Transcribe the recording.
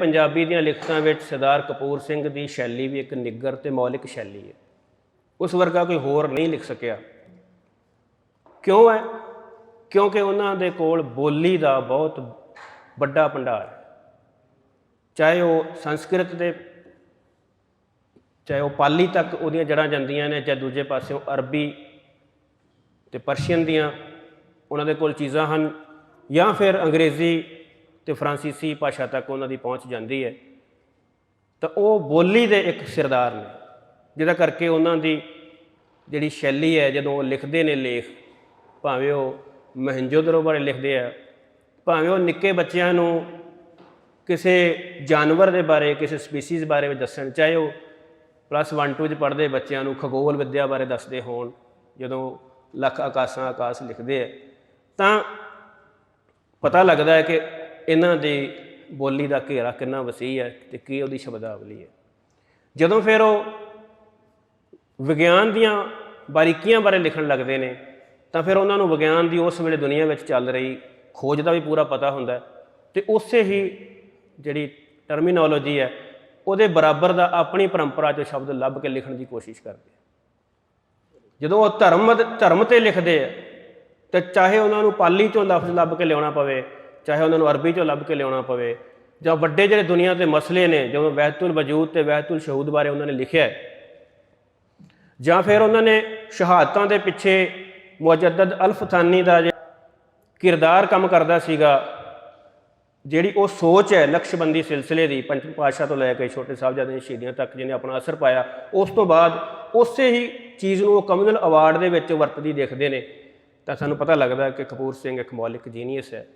ਪੰਜਾਬੀ ਦੀਆਂ ਲਿਖਤਾਂ ਵਿੱਚ ਸਰਦਾਰ ਕਪੂਰ ਸਿੰਘ ਦੀ ਸ਼ੈਲੀ ਵੀ ਇੱਕ ਨਿੱਗਰ ਤੇ ਮੌਲਿਕ ਸ਼ੈਲੀ ਹੈ। ਉਸ ਵਰਗਾ ਕੋਈ ਹੋਰ ਨਹੀਂ ਲਿਖ ਸਕਿਆ। ਕਿਉਂ ਹੈ? ਕਿਉਂਕਿ ਉਹਨਾਂ ਦੇ ਕੋਲ ਬੋਲੀ ਦਾ ਬਹੁਤ ਵੱਡਾ ਭੰਡਾਰ ਹੈ। ਚਾਹੇ ਉਹ ਸੰਸਕ੍ਰਿਤ ਦੇ, ਚਾਹੇ ਉਹ ਪਾਲੀ ਤੱਕ ਉਹਦੀਆਂ ਜੜ੍ਹਾਂ ਜਾਂਦੀਆਂ ਨੇ ਜਾਂ ਦੂਜੇ ਪਾਸਿਓਂ ਅਰਬੀ ਤੇ ਪਰਸ਼ੀਅਨ ਦੀਆਂ ਉਹਨਾਂ ਦੇ ਕੋਲ ਚੀਜ਼ਾਂ ਹਨ ਜਾਂ ਫਿਰ ਅੰਗਰੇਜ਼ੀ ਤੇ ਫਰਾਂਸੀਸੀ ਭਾਸ਼ਾ ਤੱਕ ਉਹਨਾਂ ਦੀ ਪਹੁੰਚ ਜਾਂਦੀ ਹੈ। ਤਾਂ ਉਹ ਬੋਲੀ ਦੇ ਇੱਕ ਸਿਰਦਾਰ ਨੇ, ਜਿਹਦਾ ਕਰਕੇ ਉਹਨਾਂ ਦੀ ਜਿਹੜੀ ਸ਼ੈਲੀ ਹੈ, ਜਦੋਂ ਉਹ ਲਿਖਦੇ ਨੇ ਲੇਖ, ਭਾਵੇਂ ਉਹ ਮਹਿੰਜੋਦੜੋ ਬਾਰੇ ਲਿਖਦੇ ਆ, ਭਾਵੇਂ ਉਹ ਨਿੱਕੇ ਬੱਚਿਆਂ ਨੂੰ ਕਿਸੇ ਜਾਨਵਰ ਦੇ ਬਾਰੇ, ਕਿਸੇ ਸਪੀਸੀਜ਼ ਬਾਰੇ ਵਿੱਚ ਦੱਸਣ, ਚਾਹੇ ਉਹ ਪਲੱਸ 1 2 ਚ ਪੜ੍ਹਦੇ ਬੱਚਿਆਂ ਨੂੰ ਖਗੋਲ ਵਿੱਦਿਆ ਬਾਰੇ ਦੱਸਦੇ ਹੋਣ, ਜਦੋਂ ਲੱਖ ਆਕਾਸ਼ਾਂ ਆਕਾਸ਼ ਲਿਖਦੇ ਆ, ਤਾਂ ਪਤਾ ਲੱਗਦਾ ਹੈ ਕਿ ਇਹਨਾਂ ਦੀ ਬੋਲੀ ਦਾ ਘੇਰਾ ਕਿੰਨਾ ਵਸੀਹ ਹੈ ਤੇ ਕੀ ਉਹਦੀ ਸ਼ਬਦਾਵਲੀ ਹੈ? ਜਦੋਂ ਫਿਰ ਉਹ ਵਿਗਿਆਨ ਦੀਆਂ ਬਾਰੀਕੀਆਂ ਬਾਰੇ ਲਿਖਣ ਲੱਗਦੇ ਨੇ, ਤਾਂ ਫਿਰ ਉਹਨਾਂ ਨੂੰ ਵਿਗਿਆਨ ਦੀ ਉਸ ਵੇਲੇ ਦੁਨੀਆ ਵਿੱਚ ਚੱਲ ਰਹੀ ਖੋਜ ਦਾ ਵੀ ਪੂਰਾ ਪਤਾ ਹੁੰਦਾ ਹੈ ਤੇ ਉਸੇ ਹੀ ਜਿਹੜੀ ਟਰਮੀਨੋਲੋਜੀ ਹੈ, ਉਹਦੇ ਬਰਾਬਰ ਦਾ ਆਪਣੀ ਪਰੰਪਰਾ 'ਚੋਂ ਸ਼ਬਦ ਲੱਭ ਕੇ ਲਿਖਣ ਦੀ ਕੋਸ਼ਿਸ਼ ਕਰਦੇ ਜਦੋਂ ਉਹ ਧਰਮ ਧਰਮ ਤੇ ਲਿਖਦੇ ਆ, ਤੇ ਚਾਹੇ ਉਹਨਾਂ ਨੂੰ ਪਾਲੀ ਚੋਂ ਲਫ਼ਜ਼ ਲੱਭ ਕੇ ਲਿਆਉਣਾ ਪਵੇ ਚਾਹੇ ਉਹਨਾਂ ਨੂੰ ਅਰਬੀ ਚੋਂ ਲੱਭ ਕੇ ਲਿਆਉਣਾ ਪਵੇ ਜਾਂ ਵੱਡੇ ਜਿਹੜੇ ਦੁਨੀਆ ਦੇ ਮਸਲੇ ਨੇ, ਜਿਵੇਂ ਵਹਿਤੁਲ ਵਜੂਦ ਤੇ ਵਹਿਤੁਲ ਸ਼ਹੂਦ ਬਾਰੇ ਉਹਨਾਂ ਨੇ ਲਿਖਿਆ ਜਾਂ ਫਿਰ ਉਹਨਾਂ ਨੇ ਸ਼ਹਾਦਤਾਂ ਦੇ ਪਿੱਛੇ ਮੁਜੱਦਦ ਅਲਫਥਾਨੀ ਦਾ ਕਿਰਦਾਰ ਕੰਮ ਕਰਦਾ ਸੀਗਾ, ਜਿਹੜੀ ਉਹ ਸੋਚ ਹੈ ਲਕਸ਼ਬੰਦੀ ਸਿਲਸਿਲੇ ਦੀ ਪੰਚਮ ਪਾਤਸ਼ਾਹ ਤੋਂ ਲੈ ਕੇ ਛੋਟੇ ਸਾਹਿਬਜ਼ਾਦੇ ਦੀਆਂ ਸ਼ਹੀਦੀਆਂ ਤੱਕ ਜਿਹਨੇ ਆਪਣਾ ਅਸਰ ਪਾਇਆ, ਉਸ ਤੋਂ ਬਾਅਦ ਉਸੇ ਹੀ ਚੀਜ਼ ਨੂੰ ਉਹ ਕਮਿਊਨਲ ਅਵਾਰਡ ਦੇ ਵਿੱਚ ਵਰਤਦੀ ਦੇਖਦੇ ਨੇ। ਤਾਂ ਸਾਨੂੰ ਪਤਾ ਲੱਗਦਾ ਕਿ ਕਪੂਰ ਸਿੰਘ ਇੱਕ ਮੌਲਿਕ ਜੀਨੀਅਸ ਹੈ।